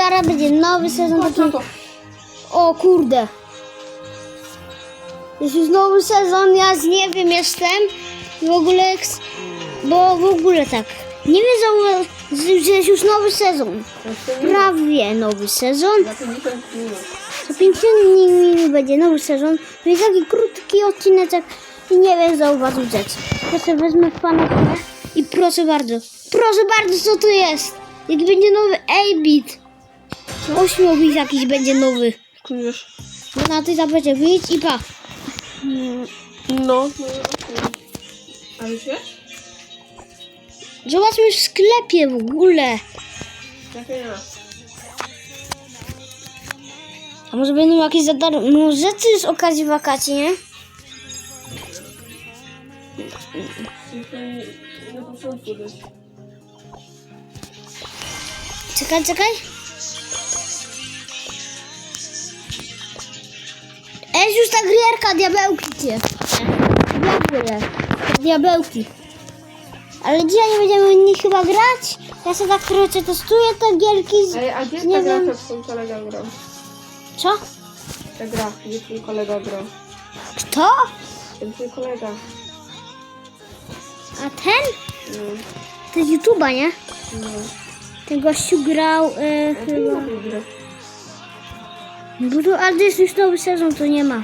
zaraz będzie nowy sezon Patrz taki... O kurde. Jest już nowy sezon, ja z nie wiem jestem. W ogóle, bo w ogóle tak. Nie wiedzą, że jest już nowy sezon. Prawie nowy sezon. Za 50 minut. Za 50 minut będzie nowy sezon. To jest taki krótki odcinek i nie wiem zauważyć rzeczy. Sobie wezmę pana i proszę bardzo. Proszę bardzo, co to jest? Jaki będzie nowy 8-bit. 8-bit jakiś będzie nowy. Kuniesz. No na tej tapecie wyjdź i pa. No. A już wiesz? Zobaczmy w sklepie w ogóle. Na. A może będą jakieś za darmo rzeczy z okazji wakacji, nie? Czekaj, czekaj. Jest już ta grierka, diabełki cię. Diabły, diabełki. Ale dzisiaj nie będziemy w nich chyba grać. Ja sobie tak trochę testuję te gierki. Z... Ej, a gdzie ta gra, wiem. co twój kolega grał? Co? Ta gra, gdzie twój kolega grał? Kto? Ten twój kolega. A ten? No, To jest YouTube'a, nie? no. Ten gościu grał e, chyba... to jest już nowy sezon, to nie ma.